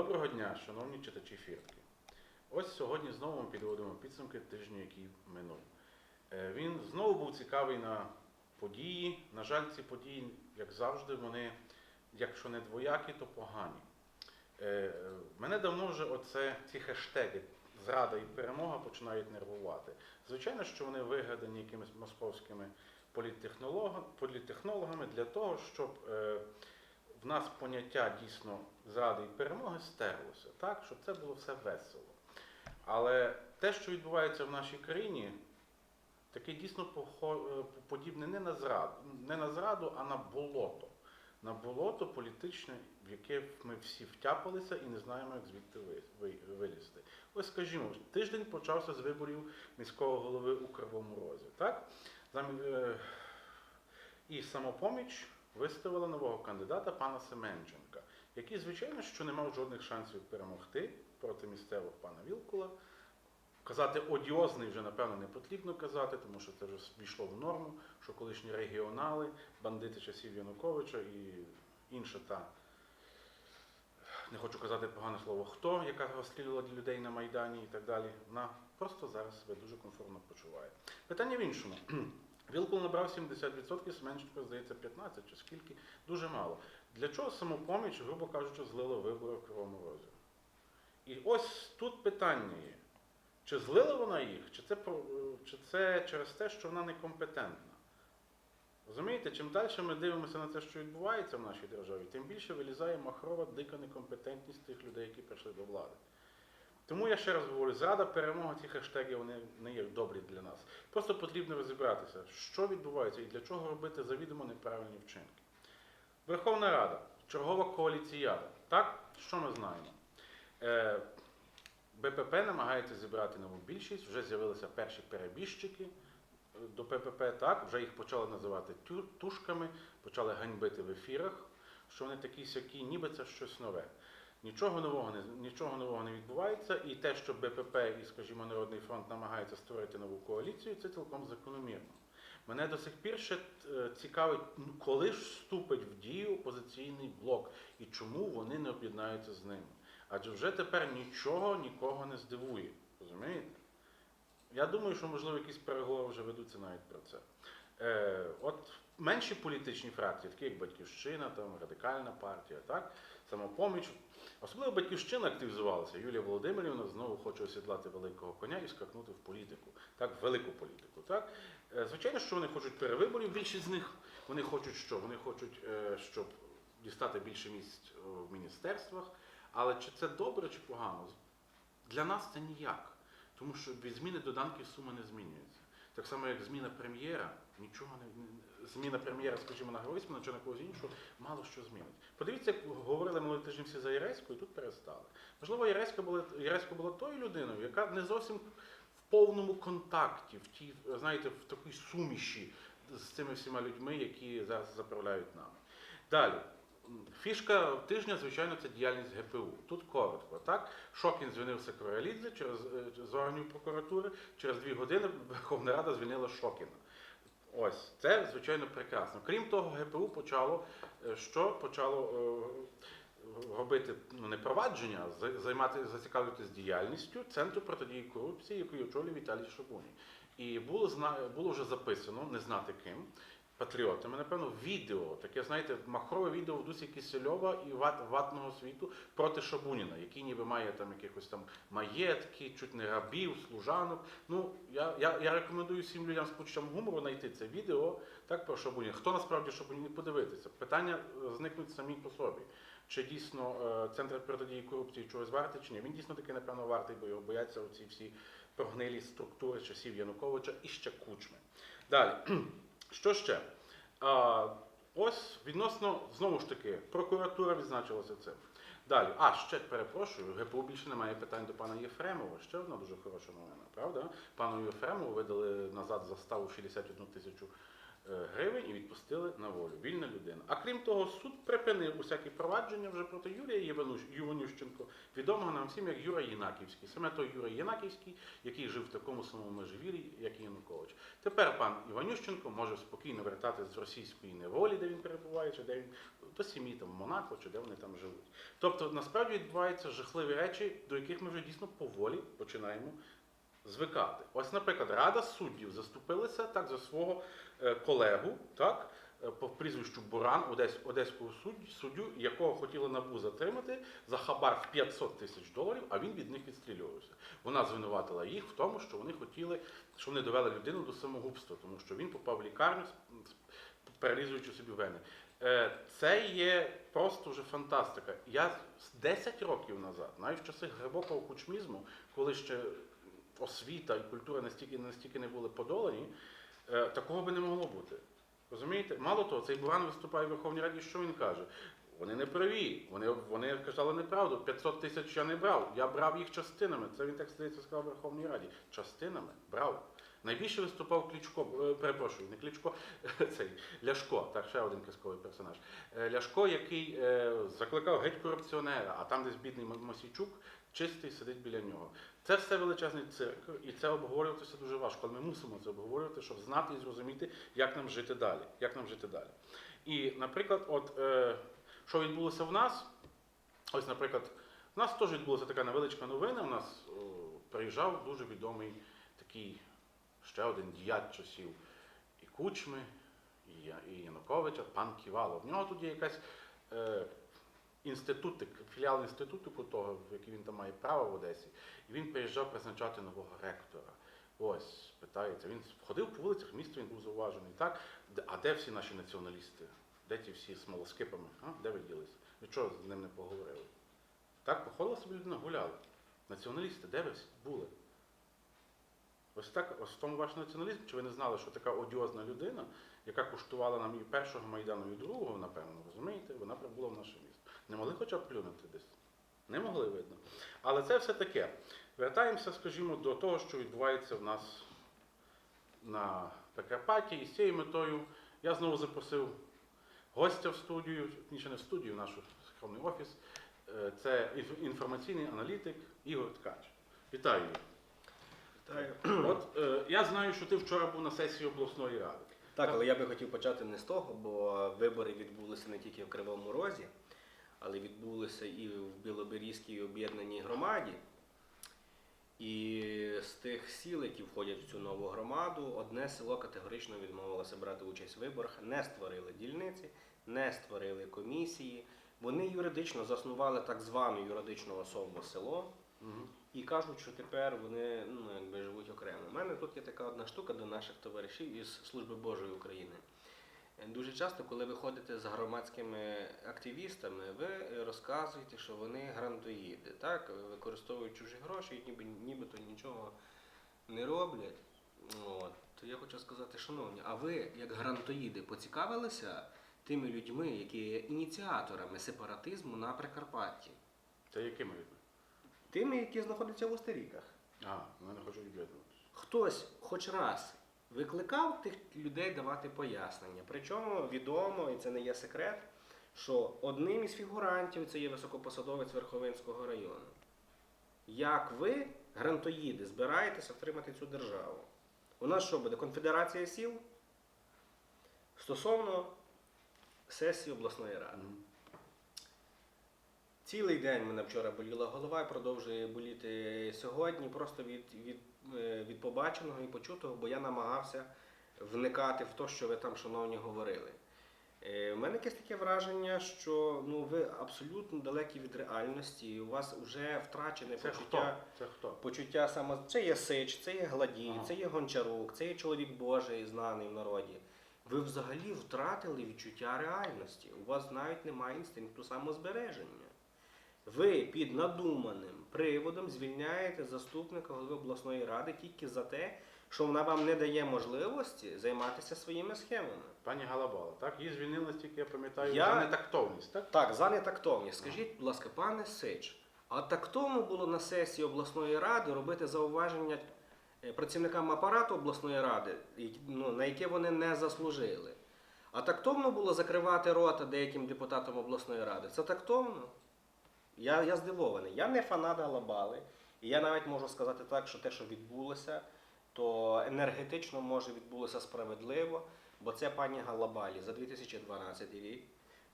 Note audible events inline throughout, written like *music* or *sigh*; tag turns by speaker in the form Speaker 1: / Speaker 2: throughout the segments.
Speaker 1: Доброго дня, шановні читачі фіртки. Ось сьогодні знову ми підводимо підсумки тижню, який минув. Е, Він знову був цікавий на події. На жаль, ці події, як завжди, вони, якщо не двоякі, то погані. Е, Мене давно вже оце, ці хештеги зрада і перемога починають нервувати. Звичайно, що вони вигадані якимись московськими політтехнологами, для того, щоб е, в нас поняття дійсно зради і перемоги стерлося, так, щоб це було все весело. Але те, що відбувається в нашій країні, таке дійсно е, подібне не на зраду, не на зраду, а на болото. На болото політичне, в яке ми всі втяпалися і не знаємо, як звідти ви- ви- вилізти. Ось скажімо, тиждень почався з виборів міського голови у Кривому Розі. Так? Е, І самопоміч виставила нового кандидата пана Семенченка, який, звичайно, що не мав жодних шансів перемогти проти місцевого пана Вілкула. Казати одіозний вже, напевно, не потрібно казати, тому що це вже війшло в норму, що колишні регіонали, бандити часів Януковича і інша та, не хочу казати погане слово, хто, яка розстрілювала людей на Майдані і так далі, вона просто зараз себе дуже комфортно почуває. Питання в іншому. Вілкул набрав 70%, Семенченко, здається, 15 чи скільки, дуже мало. Для чого самопоміч, грубо кажучи, злила вибори в Кривому Розі? І ось тут питання є. Чи злила вона їх, чи це, чи це через те, що вона некомпетентна? Розумієте, чим далі ми дивимося на те, що відбувається в нашій державі, тим більше вилізає махрова дика некомпетентність тих людей, які прийшли до влади. Тому я ще раз говорю, зрада, перемога, ці хештеги вони не є добрі для нас. Просто потрібно розібратися, що відбувається і для чого робити завідомо неправильні вчинки. Верховна Рада, чергова коаліціяда. Так, що ми знаємо? Е, БПП намагається зібрати нову більшість, вже з'явилися перші перебіжчики е, до ППП, так, вже їх почали називати тушками, почали ганьбити в ефірах, що вони такі сякі, ніби це щось нове. Нічого нового не нічого нового не відбувається, і те, що БПП і, скажімо, Народний фронт намагаються створити нову коаліцію, це цілком закономірно. Мене до сих пір ще е, цікавить, ну, коли ж вступить в дію опозиційний блок і чому вони не об'єднаються з ними. Адже вже тепер нічого нікого не здивує. Розумієте? Я думаю, що, можливо, якісь переговори вже ведуться навіть про це. Е, от менші політичні фракції, такі як Батьківщина, там, Радикальна партія, так, самопоміч. Особливо Батьківщина активізувалася. Юлія Володимирівна знову хоче осідлати великого коня і скакнути в політику, так, в велику політику. Так. Е, звичайно, що вони хочуть перевиборів, більшість з них вони хочуть що? Вони хочуть, е, щоб дістати більше місць е, в міністерствах. Але чи це добре, чи погано? Для нас це ніяк. Тому що від зміни доданків сума не змінюється. Так само, як зміна прем'єра, нічого не- зміна прем'єра, скажімо, на Гройсмана чи на когось іншого, мало що змінить. Подивіться, як говорили минулий тиждень всі за Яресько, тут перестали. Можливо, Яресько була, Яресько була тою людиною, яка не зовсім в повному контакті, в тій, знаєте, в такій суміші з цими всіма людьми, які зараз заправляють нами. Далі. Фішка тижня, звичайно, це діяльність ГПУ. Тут коротко. Так? Шокін звільнив Секуралідзе через е, з органів прокуратури. Через дві години Верховна Рада звільнила Шокіна. Ось це звичайно прекрасно. Крім того, ГПУ почало е, що почало е, робити ну, не провадження, займати зацікавитись діяльністю Центру протидії корупції, який очолює Віталій Шабуні. І було зна- було вже записано, не знати ким, патріотами, напевно, відео, таке, знаєте, махрове відео в дусі Кисельова і ват, ватного світу проти Шабуніна, який ніби має там якихось там маєтки, чуть не рабів, служанок. Ну, я, я, я рекомендую всім людям з почуттям гумору знайти це відео так, про Шабуніна. Хто насправді Шабунін, подивитися. Питання е, зникнуть самі по собі. Чи дійсно е, центр протидії корупції чогось вартий, чи ні? Він дійсно таки, напевно, вартий, бо його бояться оці всі прогнилі структури часів Януковича і ще кучми. Далі. *clears throat* Що ще? А, ось відносно, знову ж таки, прокуратура відзначилася цим. Далі, а ще перепрошую, ГПУ більше немає питань до пана Єфремова. Ще одна дуже хороша новина, правда? Пану Єфремову видали назад заставу 61 тисячу е, гривень і відпустили на волю. Вільна людина. А крім того, суд припинив усякі провадження вже проти Юрія Іванющенко, відомого нам всім як Юра Єнаківський. Саме той Юра Єнаківський, який жив в такому самому межевір'ї, як і Янукович. Тепер пан Іванющенко може спокійно вертатись з російської неволі, де він перебуває, чи де він до сім'ї там Монако чи де вони там живуть. Тобто насправді відбуваються жахливі речі, до яких ми вже дійсно поволі починаємо звикати. Ось, наприклад, Рада суддів заступилася так за свого е, колегу, так, по прізвищу Буран, Одесь, одеського суддю, якого хотіли набу затримати за хабар в 500 тисяч доларів, а він від них відстрілювався. Вона звинуватила їх в тому, що вони хотіли, що вони довели людину до самогубства, тому що він попав в лікарню, перерізуючи собі вени. Е, Це є просто вже фантастика. Я з 10 років назад, навіть в часи глибокого кучмізму, коли ще освіта і культура настільки настільки не були подолані, е, такого би не могло бути. Розумієте? Мало того, цей Буран виступає в Верховній Раді, що він каже? Вони не праві, вони, вони казали неправду. 500 тисяч я не брав. Я брав їх частинами. Це він так здається сказав в Верховній Раді. Частинами брав. Найбільше виступав Кличко, е, перепрошую, не Кличко, *laughs* цей Ляшко, так ще один казковий персонаж. Е, Ляшко, який е, закликав геть корупціонера, а там десь бідний Мосійчук чистий сидить біля нього. Це все величезний цирк, і це обговорюватися дуже важко. Але ми мусимо це обговорювати, щоб знати і зрозуміти, як нам жити далі. Як нам жити далі. І, наприклад, от е, що відбулося в нас? Ось, наприклад, в нас теж відбулася така невеличка новина. У нас о, приїжджав дуже відомий такий ще один діяч часів і Кучми, і, і Януковича, пан Ківалов. В нього тут є якась е, інститут, філіал інституту того, який він там має право в Одесі. І він приїжджав призначати нового ректора. Ось, питається. Він ходив по вулицях міста, він був зауважений. Так? А де всі наші націоналісти? Де ті всі смолоскипами? А? Де ви ділися? Ви чого з ним не поговорили? Так, походила собі людина, гуляла. Націоналісти, де ви були? Ось так, ось в тому ваш націоналізм, чи ви не знали, що така одіозна людина, яка куштувала нам і першого Майдану, і другого, напевно, розумієте, вона прибула в наше місто. Не могли хоча б плюнути десь? Не могли, видно. Але це все таке. Вертаємося, скажімо, до того, що відбувається в нас на Прикарпатті, і з цією метою я знову запросив гостя в студію, ніше не в студію, в наш скромний офіс. Е, Це інформаційний аналітик Ігор Ткач. Вітаю.
Speaker 2: Вітаю.
Speaker 1: От е, я знаю, що ти вчора був на сесії обласної ради.
Speaker 2: Так, але я би хотів почати не з того, бо вибори відбулися не тільки в Кривому Розі, але відбулися і в Білоберізькій об'єднаній громаді. І з тих сіл, які входять в цю нову громаду, одне село категорично відмовилося брати участь в виборах, не створили дільниці, не створили комісії. Вони юридично заснували так звану юридичну особу село.
Speaker 1: Мгм.
Speaker 2: І кажуть, що тепер вони ну, якби живуть окремо. У мене тут є така одна штука до наших товаришів із Служби Божої України. Дуже часто, коли ви ходите з громадськими активістами, ви розказуєте, що вони грантоїди, так? використовують чужі гроші і ніби, нібито нічого не роблять. От. То я хочу сказати, шановні, а ви, як грантоїди, поцікавилися тими людьми, які є ініціаторами сепаратизму на Прикарпатті?
Speaker 1: Це якими людьми?
Speaker 2: Тими, які знаходяться в Остеріках.
Speaker 1: А, вони не хочуть об'єднуватися.
Speaker 2: Хтось хоч раз викликав тих людей давати пояснення. Причому відомо, і це не є секрет, що одним із фігурантів це є високопосадовець Верховинського району. Як ви, грантоїди, збираєтеся втримати цю державу? У нас що буде? Конфедерація сіл? Стосовно сесії обласної ради. Цілий день мене вчора боліла голова і продовжує боліти сьогодні, просто від, від, від побаченого і почутого, бо я намагався вникати в те, що ви там, шановні, говорили. Е, У мене якесь таке враження, що ну, ви абсолютно далекі від реальності, і у вас вже втрачене
Speaker 1: Це хто?
Speaker 2: почуття.
Speaker 1: Це хто?
Speaker 2: Почуття само це є Сич, це є Гладій,
Speaker 1: Ага.
Speaker 2: це є Гончарук, це є чоловік Божий, знаний в народі. Ви взагалі втратили відчуття реальності. У вас навіть немає інстинкту самозбереження. Ви під надуманим приводом звільняєте заступника голови обласної ради тільки за те, що вона вам не дає можливості займатися своїми схемами.
Speaker 1: Пані Галабала, так? Її звільнили тільки, я пам'ятаю,
Speaker 2: Я-
Speaker 1: за нетактовність, так?
Speaker 2: Так, за нетактовність. Скажіть, будь ласка, пане Сич, а тактовно було на сесії обласної ради робити зауваження е, працівникам апарату обласної ради, ну, на яке вони не заслужили. А тактовно було закривати рота деяким депутатам обласної ради. Це тактовно? Я, я здивований. Я не фанат Галабали. І я навіть можу сказати так, що те, що відбулося, то енергетично може відбулося справедливо, бо це пані Галабалі за 2012 рік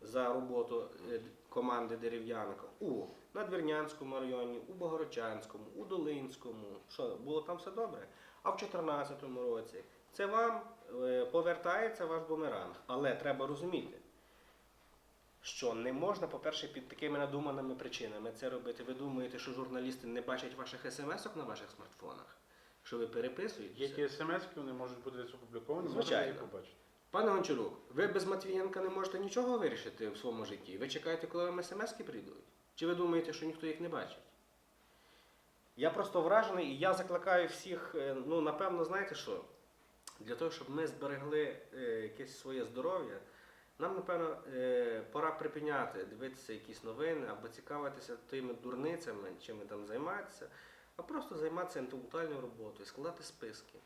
Speaker 2: за роботу е, команди Дерев'янка у Надвірнянському районі, у Богородчанському, у Долинському. Що, було там все добре? А в 2014 році це вам е, повертається ваш бумеранг. Але треба розуміти, що не можна, по-перше, під такими надуманими причинами це робити. Ви думаєте, що журналісти не бачать ваших смс-ок на ваших смартфонах? Що ви переписуєте?
Speaker 1: Є ті смс, вони можуть бути десь опубліковані,
Speaker 2: Звичайно.
Speaker 1: можна їх побачити.
Speaker 2: Пане Гончарук, ви без Матвієнка не можете нічого вирішити в своєму житті. Ви чекаєте, коли вам смс-ки прийдуть? Чи ви думаєте, що ніхто їх не бачить? Я просто вражений і я закликаю всіх, е, ну, напевно, знаєте що? Для того, щоб ми зберегли е, якесь своє здоров'я, нам, напевно, е, пора припиняти дивитися якісь новини або цікавитися тими дурницями, чим ми там займатися, а просто займатися інтелектуальною роботою, складати списки.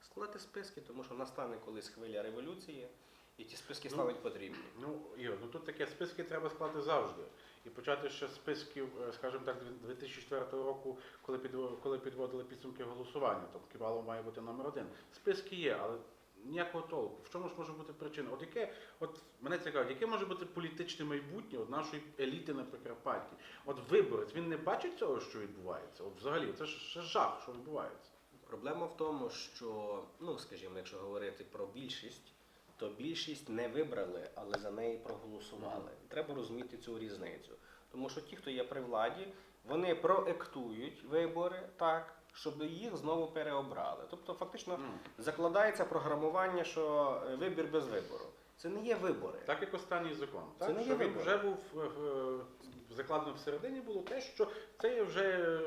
Speaker 2: Складати списки, тому що настане колись хвиля революції, і ті списки
Speaker 1: Ну,
Speaker 2: стануть потрібні.
Speaker 1: Ну, Ігор, ну тут таке списки треба складати завжди. І почати ще з списків, е, скажімо так, 2004 року, коли коли підводили підсумки голосування, то Ківалов має бути номер один. Списки є, але ніякого толку. В чому ж може бути причина? От яке, от мене цікавить, яке може бути політичне майбутнє от нашої еліти на Прикарпатті? От виборець, він не бачить цього, що відбувається. От взагалі, це ж ще жах, що відбувається.
Speaker 2: Проблема в тому, що, ну скажімо, якщо говорити про більшість, то більшість не вибрали, але за неї проголосували. Треба розуміти цю різницю. Тому що ті, хто є при владі, вони проектують вибори так, щоб їх знову переобрали. Тобто, фактично, закладається програмування, що е, вибір без вибору. Це не є вибори.
Speaker 1: Так як останній закон.
Speaker 2: Це
Speaker 1: Так,
Speaker 2: не є
Speaker 1: що він
Speaker 2: вибори.
Speaker 1: вже був е, е, закладено всередині було те, що це є вже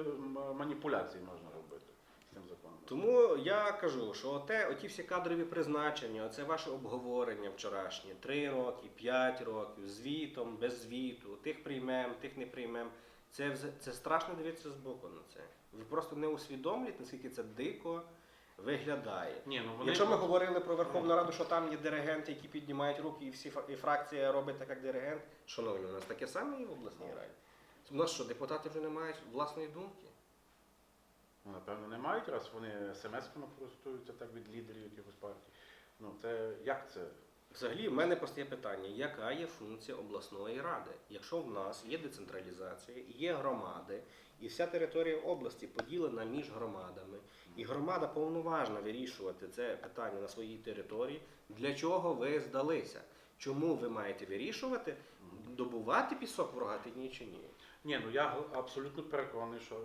Speaker 1: маніпуляції можна робити з цим законом.
Speaker 2: Тому я кажу, що оте, оті всі кадрові призначення, оце ваше обговорення вчорашнє, три роки, п'ять років, звітом, без звіту, тих приймем, тих не приймем. Це, це страшно дивитися збоку на це. Ви просто не усвідомлюєте, наскільки це дико виглядає.
Speaker 1: Ні, ну вони
Speaker 2: Якщо ми говорили про Верховну Раду, що там є диригенти, які піднімають руки, і всі і фракція робить так, як диригент, шановні, у нас таке саме і в обласній раді. У нас що, депутати вже не мають власної думки?
Speaker 1: ну, напевно не мають, раз вони смс-ками користуються так від лідерів якихось партій. Ну це як це?
Speaker 2: Взагалі, в мене постає питання, яка є функція обласної ради? Якщо в нас є децентралізація, є громади, і вся територія області поділена між громадами, і громада повноважна вирішувати це питання на своїй території, для чого ви здалися? Чому ви маєте вирішувати, добувати пісок в Рогатині чи ні?
Speaker 1: Ні, ну я абсолютно переконаний, що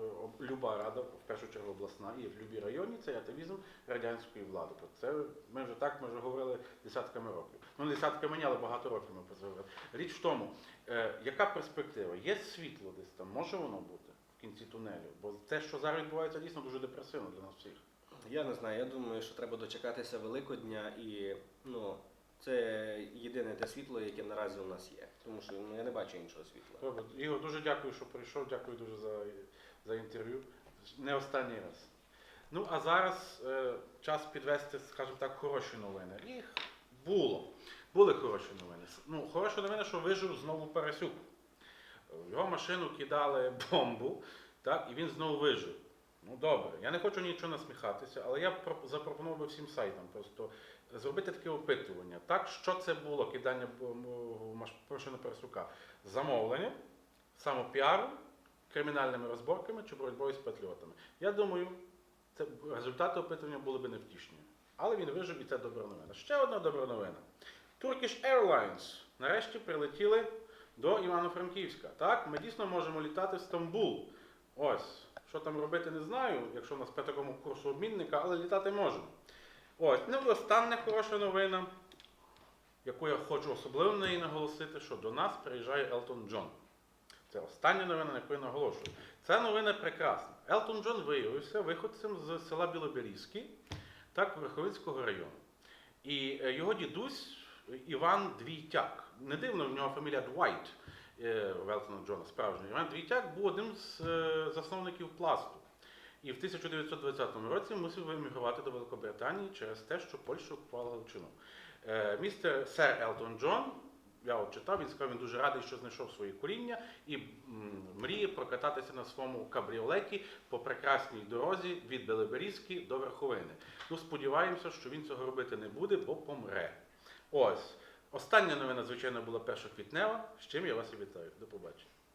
Speaker 1: люба рада, в першу чергу обласна і в любій районі, це атавізм радянської влади. Це ми вже так ми вже говорили десятками років. Ну десятками, ні, але багато років ми про це говорили. Річ в тому, е, яка перспектива? Є світло десь там, може воно бути в кінці тунелю? Бо те, що зараз відбувається, дійсно дуже депресивно для нас всіх.
Speaker 2: Я не знаю, я думаю, що треба дочекатися Великодня і ну, це єдине те світло, яке наразі у нас є. Тому що ну, я не бачу іншого світла.
Speaker 1: Добре, Ігор, дуже дякую, що прийшов. Дякую дуже за, за інтерв'ю. Не останній раз. Ну а зараз е, час підвести, скажімо так, хороші новини. Їх було. Були хороші новини. Ну, хороша новина, що вижив знову Парасюк. В його машину кидали бомбу, так, і він знову вижив. Ну добре, я не хочу нічого насміхатися, але я про- запропонував би всім сайтам просто зробити таке опитування. Так, що це було кидання бом- в маш- машину Парасюка? Замовлення, самопіаром, кримінальними розборками чи боротьбою з патріотами. Я думаю, це результати опитування були б невтішні. Але він вижив і це добра новина. Ще одна добра новина. Turkish Airlines нарешті прилетіли до Івано-Франківська. Так, ми дійсно можемо літати в Стамбул. Ось, що там робити, не знаю, якщо в нас по такому курсу обмінника, але літати можемо. Ось, ну і остання хороша новина, яку я хочу особливо на неї наголосити, що до нас приїжджає Елтон Джон. Це остання новина, на яку я наголошую. Ця новина прекрасна. Елтон Джон виявився виходцем з села Білоберізький, так, Верховинського району. І е, його дідусь Іван Двійтяк. Не дивно, в нього фамілія Двайт е, Джона справжній. Іван Двійтяк був одним з е, засновників пласту. І в 1920 році мусив вимігрувати до Великобританії через те, що Польща окупувала Галичину. Е, Містер Сер Елтон Джон, я от читав, він сказав, він дуже радий, що знайшов своє коріння і мріє прокататися на своєму кабріолеті по прекрасній дорозі від Белеберізки до Верховини. Ну, сподіваємося, що він цього робити не буде, бо помре. Ось. Остання новина, звичайно, була 1 квітнева, з чим я вас і вітаю. До побачення.